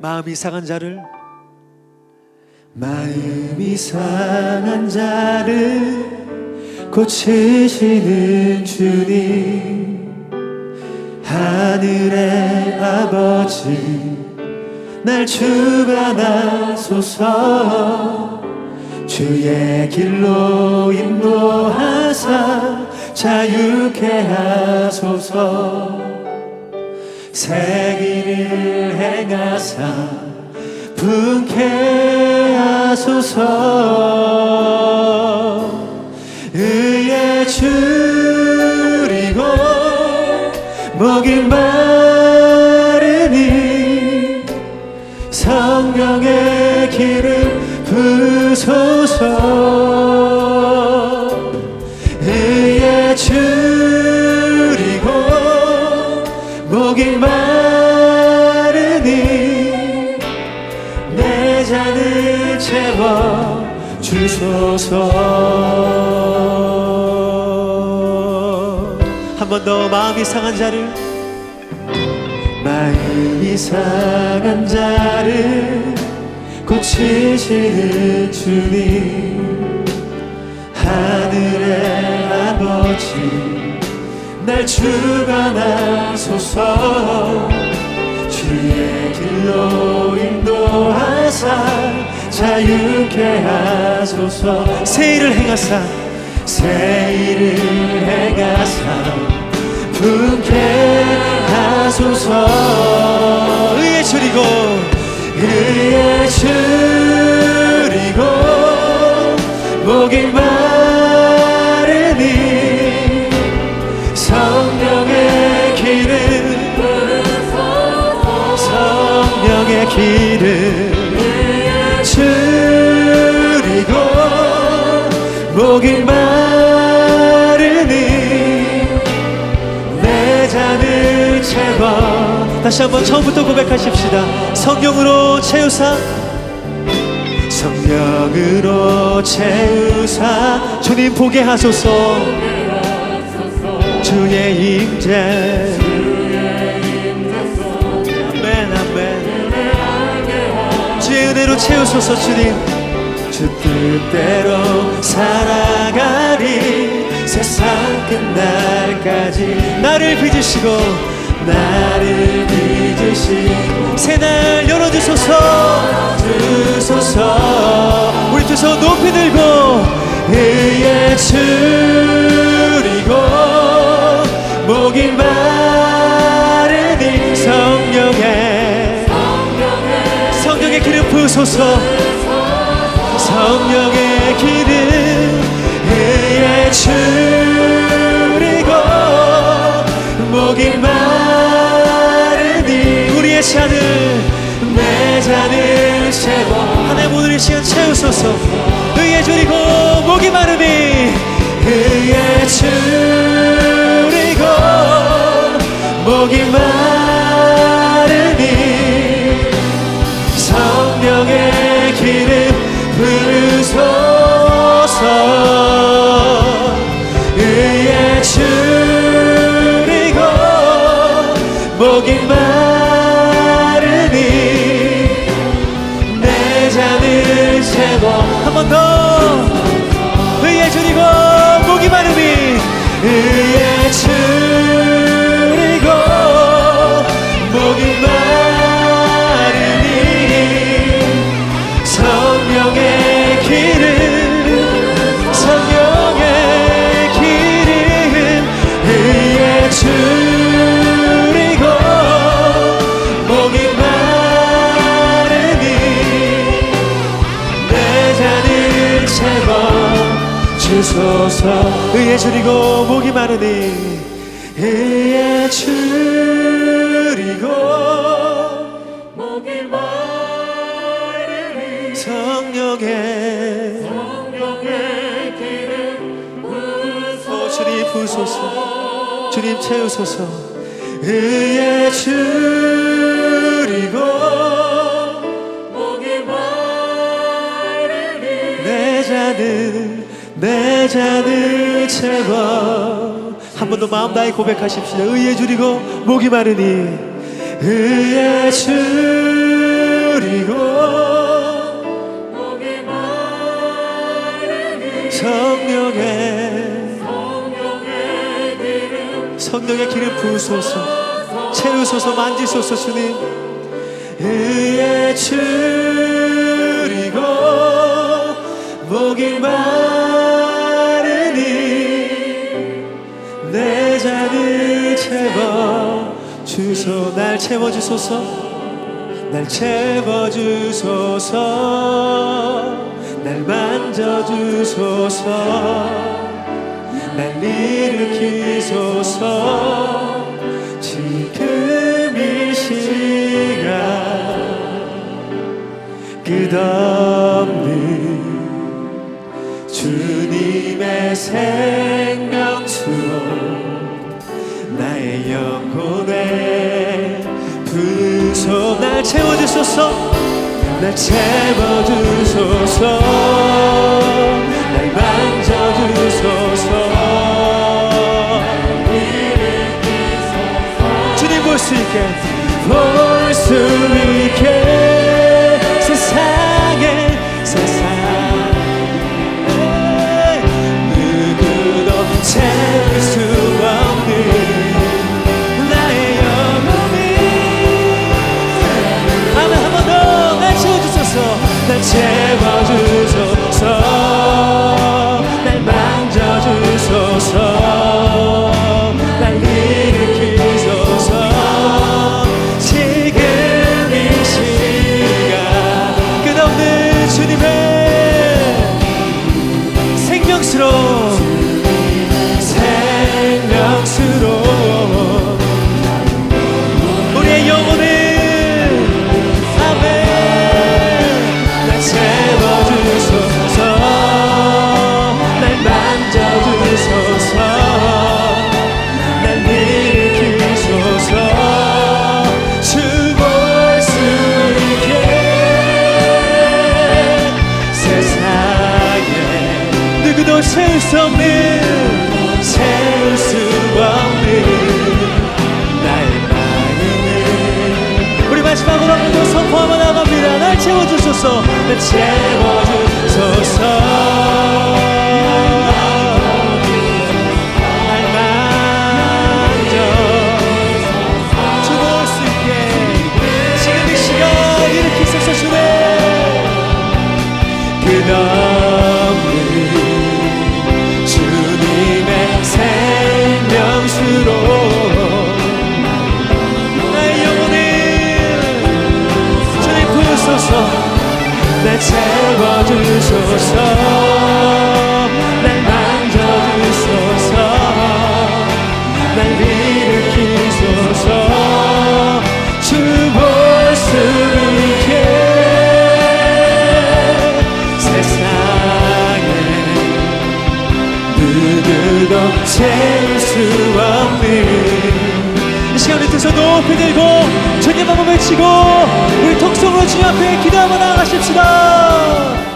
마음이 상한 자를? 마음이 상한 자를 고치시는 주님. 하늘의 아버지 날 주관하소서. 주의 길로 인도하사 자유케 하소서 새 길을 행하사 분케 하소서. 의에 줄이고 목이 마 목이 마르니 내 잔을 채워 주소서. 한 번 더 마음이 상한 자를 마음이 상한 자를 고치시는 주님. 하늘의 아버지 날 주관하소서. 주의 길로 인도하사 자유케 하소서. 새 일을 행하사 새 일을 행하사. 분케 하소서. 의에 줄이고 의에 줄이고 목이 기름 줄이고 목이 마르니 내 잔을 채워 다시 한번 처음부터 고백하십시다. 성령으로 채우사 성령으로 채우사. 주님 보게 하소서. 주의 임재 은혜로 채우소서 주님. 주 뜻대로 살아가리. 세상 끝날까지 나를 빚으시고 나를 빚으시고. 새날 열어주소서 주소서. 우리 두손 높이 들고 의에 줄 부소서 성령의 기름 의에 줄이고 목이 마르니 우리의 잔을 내 잔을 채워 하나님 오늘 이 시간 채우소서. 의에 줄이고 목이 마르니 의에 줄이고 목이 마르니 목이 주소서. 의에 줄이고 목이 마르니. 의에 줄이고 목이 마르니. 성령의 성령의 기름 부소서 주님 부소서. 주님 채우소서. 의에 줄이고 목이 마르니. 내 잔을 내 잔을 채워. 한 번 더 마음 다해 고백하십시오. 의에 줄이고 목이 마르니. 의에 줄이고 목이 마르니. 성령의 성령의 기름 부소서. 채우소서 만지소서 주님. 의에 줄이고 날 채워주소서. 날 채워주소서. 날 만져주소서. 날 일으키소서. 지금 이 시간 끝없는 주님의 생명수로 나의 영혼에 부소 날 채워주소서 날 채워주소서 날 만져주소서. 주님 볼 수 있게 볼 수 있게 수 없는 채울 수 없는 나의 마음을 우리 마지막으로 한 번 더 선포하며 나갑니다. 날 채워주소서. 날 채워주소서 날 채워주소서. 날 만져주소서. 날 일으키소서. 주볼수 있게 세상에 누구도 채울 수 없는 두손 높이 들고 주님 한번 외치고 우리 통성으로 주님 앞에 기도 한번 나가십시다